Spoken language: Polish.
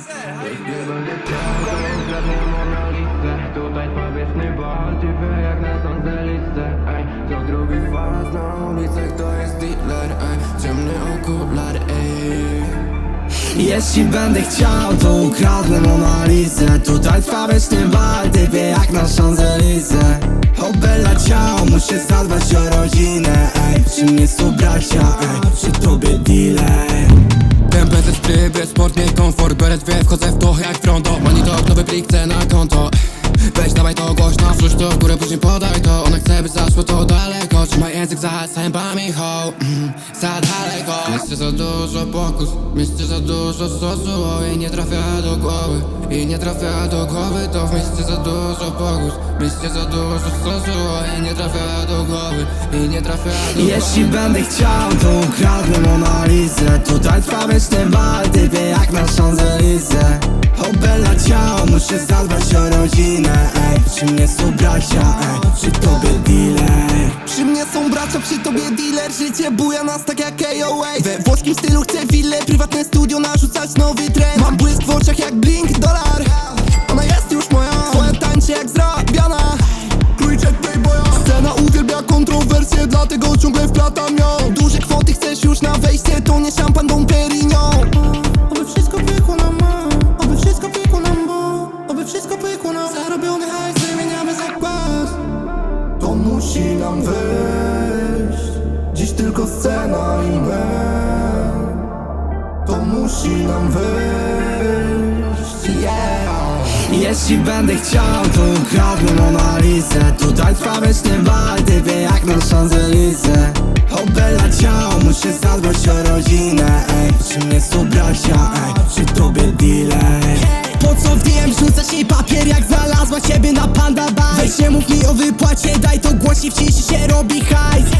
Nie będę to ukradnę Mona Lisę Tutaj bal, typy jak na Sanzelice Ej, co drugi faz na ulicach to jest dealer Ej, ciemny okular, ej Jeśli będę chciał, to ukradnę Monalizę Tutaj trwa wieczny bal, ty wie jak na Champs-Élysées O bella ciao, muszę zadbać o rodzinę Ej, przy mnie są bracia, ej, przy tobie dealer Ze spryt, sport, nie komfort Biorę dwie, wchodzę w to jak fronto Money talk, nowy plik, chcę na konto. Weź dawaj to głośno, wrzuć to w górę, później podaj to. Ona chce by zaszło to Trzymaj język za zębami, ho. Mm, Za daleko. Mieście za dużo pokus. Mieście za dużo sosu I nie trafia do głowy. I nie trafia do głowy To w mieście za dużo pokus. Mieście za dużo sosu I nie trafia do głowy. I nie trafia do głowy. Jeśli będę chciał, to ukradnę Monalizę Tutaj trwa wieczny bal, ty wie jak na Champs-Élysées O bella ciao, muszę zadbać o rodzinę Ej, przy mnie są bracia, ej, przy tobie dealer Bracia, przy tobie dealer Życie buja nas tak jak KOA We włoskim stylu chcę willę Prywatne studio, narzucać nowy trend. Mam błysk w oczach jak blink, dolar. Ona jest już moja. Twoja tańczy jak zrabiana Krójczek playboya. Scena uwielbia kontrowersje Dlatego ciągle wplatam ją Duże kwoty chcesz już na wejście To nie szampan, Dom Perignon. Oby wszystko pykło nam Oby wszystko pykło nam bo. Oby wszystko pykło nam. Zarobiony hajs wymieniamy za kwas to musi nam wyjść tylko scena i my. To musi nam wyjść Yeah. Jeśli będę chciał, to ukradnę Monalizę. Tutaj trwa wieczny bal, ty wie jak na Champs-Élysées O bella ciao, muszę zadbać o rodzinę Ej, przy mnie są bracia, ej, przy tobie dealer. Po co w DM rzucasz jej papier jak znalazła ciebie na panda bar Weź nie mów mi o wypłacie, daj to głośniej w ciszy się robi hajs